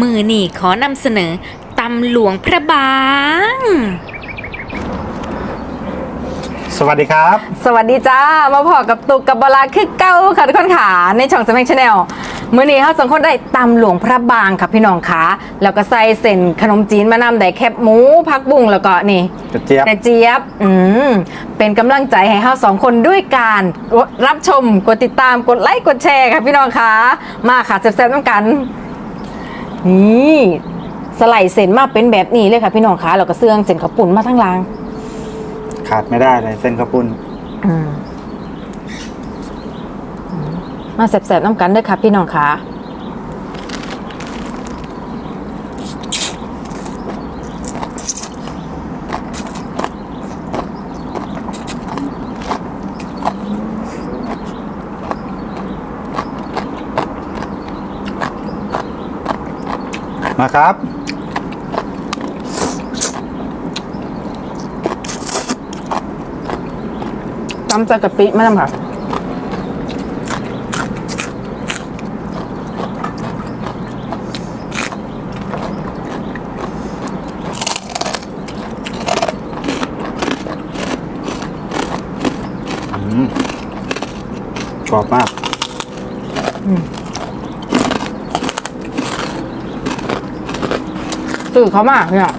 มือนี่ขอนำเสนอตำหลวงพระบาง สวัสดีครับ สวัสดีจ้า มาพอกับตุกกับบลาคือเก้าค่ะทุกคนขาในช่องสมังชาแนลมื่อนี้เขาสองคนได้ตำหลวงพระบางค่ะพี่น้องขาแล้วก็ใส่เส้นขนมจีนมานำได้แคบหมูพักบุ้งแล้วก็นี่กระเจี๊ยบกระเจี๊ยบอืมเป็นกำลังใจให้เราสองคนด้วยการรับชมกดติดตามกดไลค์กดแชร์ค่ะพี่น้องคะมาค่ะแซ่บๆต้องกัน นี่สไลด์เส้นมาเป็นแบบนี้เลยค่ะพี่น้องคะแล้วก็เสื่องเส้นข้าวปุ่นมาทั้งราง ขาดไม่ได้เลยเส้นข้าวปุ้น อืมมาแซ่บๆน้ำกันด้วยค่ะพี่น้องคะ มาครับ ตำใส่กะปิมาทำค่ะกรอบมาก อืมื่อเขามาเนี่ย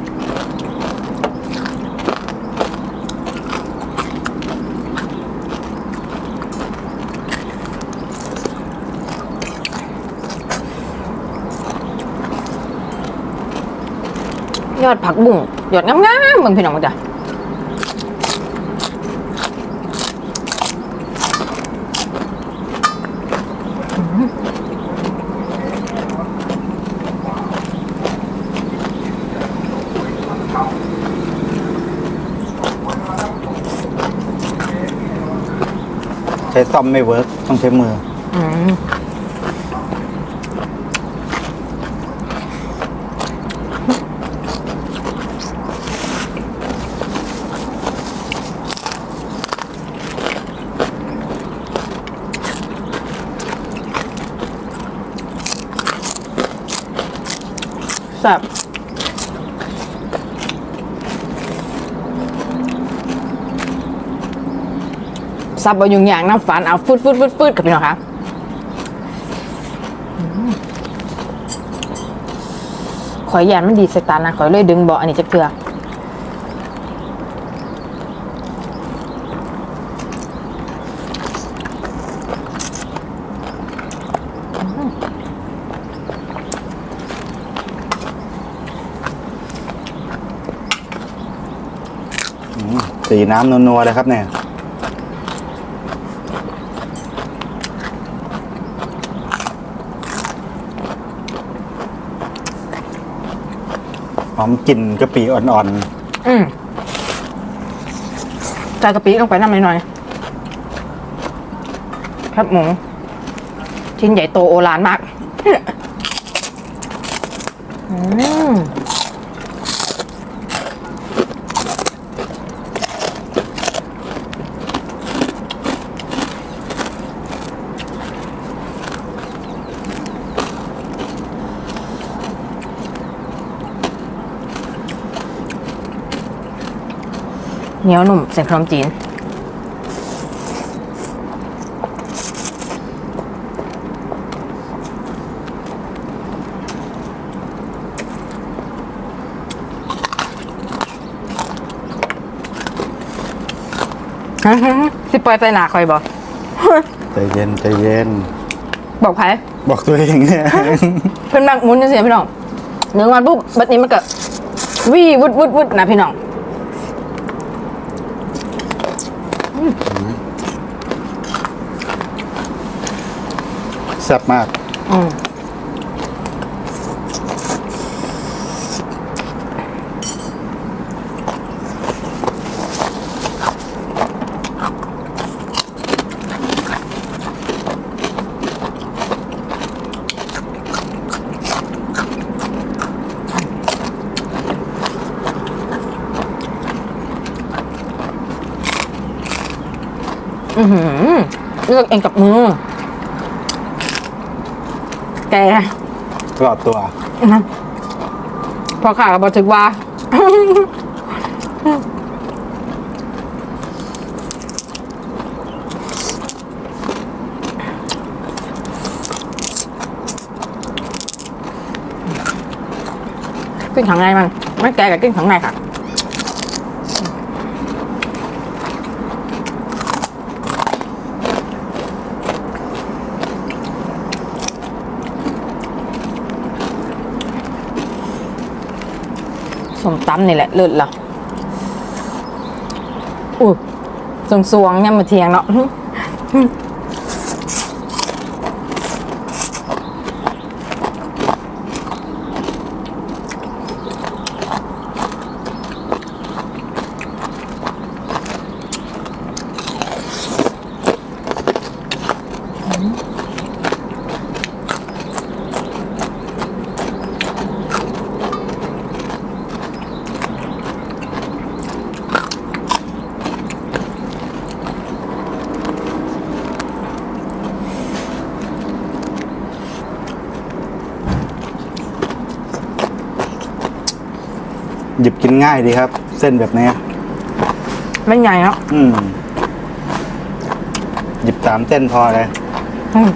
ยอดผักบุ้งยอดงามๆเบิ่งพี่น้องจ้ะ ใช้ซ่อมไม่เวิร์กต้องใช้มืออืมแซ่บ ซับบะยุงอย่างน้ำฝันเอาฟืดฟืดฟืดฟืดกับพี่น้องคะอืมขอยยานมันดีสตาร์นะข่อยเลยดึงเบาะอันนี้จะเกลือสีน้ำนัวๆเลยครับเนี่ย อมกลิ่นกะปิอ่อนอืมใส่กะปิลงไปน้ำหน่อยๆครับหมูชิ้นใหญ่โตโอฬารมาก อืม เหนียวหนุ่มเส้นขนมจีน สิปล่อยไปหนาคอยบอกๆใจเย็นใจเย็น บอกไผบอกตัวเองเนี่ย เพิ่นมักหมุนจังซี่พี่น้องหนึ่งวันปุ๊บบัดนี้มันก็วี่วุดวุดวุดนะพี่น้อง แซ่บมาก อืม อือหือเลือกเองกับมือ แกกรอบตัวอพอขาก็บอกถึงว่า กินข้างในมัน ไม่แกะกับกินข้างในค่ะ สมตำนี่แหละเลิศละอู้สวงสวงๆเนี่ยมาเทียงเนาะ ยิบกินง่ายดีครับ เส้นแบบเนี้ยไม่ใหญ่เนาะอืมหยิบสามเส้นพอเลย อืม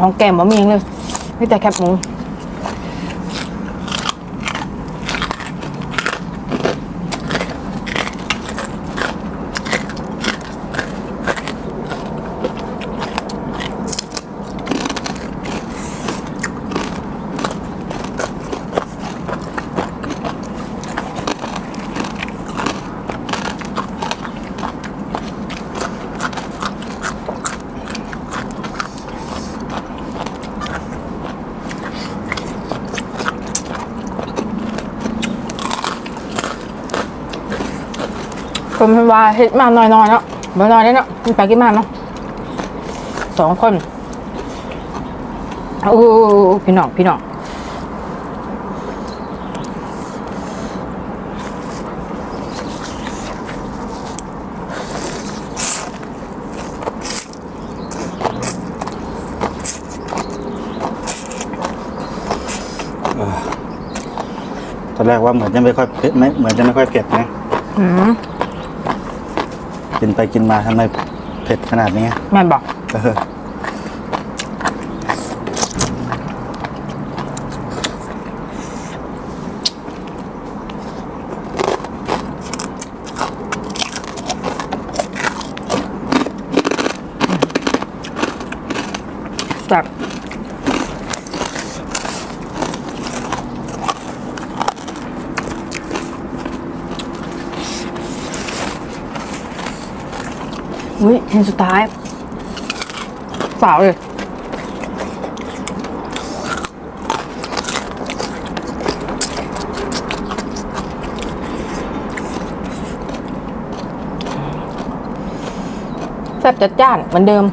ของแกมบะมีหยังเลยไม่แต่แคบหมู คนเป็นว่าเฮ็ดมาหน่อยๆเนาะบ่น้อยได้เนาะกินไปกินมาเนาะสองคนโอ้พี่น้องพี่น้องตอนแรกว่าเหมือนจะไม่ค่อยเผ็ดไม่เหมือนจะไม่ค่อยเผ็ดนะ อืม กินไปกินมาทำไมเผ็ดขนาดนี้แม่นบอกเออ อุ้ยชิ้นสุดท้ายเปล่าเลยแซ่บจัดจ้านเหมือนเดิม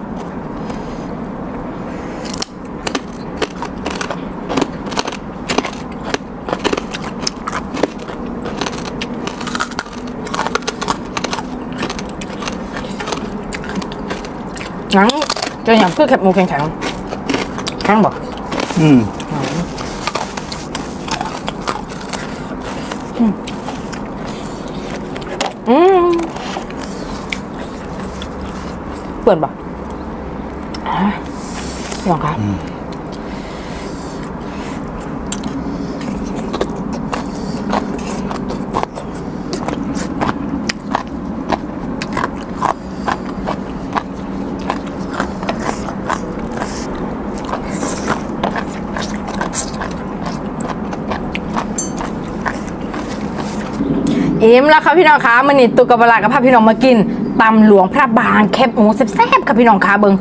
น้งจะอย่างเพื่อแคบหมูแข็งๆแข็งบอกอืมอืมเปื่อนบอกยองครับ อิ่มแล้วครับพี่น้องคะมันนี่ตุกกะบลากับพาพี่น้องมากินตำหลวงพระบางแคบหมูแซ่บๆค่ะพี่น้องคะเบิง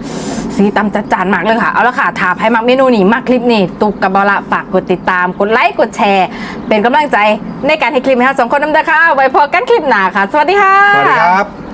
สีตำจัดจานมากเลยค่ะ เอาละค่ะถาให้มักเมนูนี้มากคลิปนี้ตุกกะบลาฝากกดติดตามกดไลค์กดแชร์ เป็นกำลังใจในการให้คลิปให้เราสองคนน้ำเด้อค่ะไว้พอกันคลิปหน้าค่ะ สวัสดีค่ะสวัสดีครับ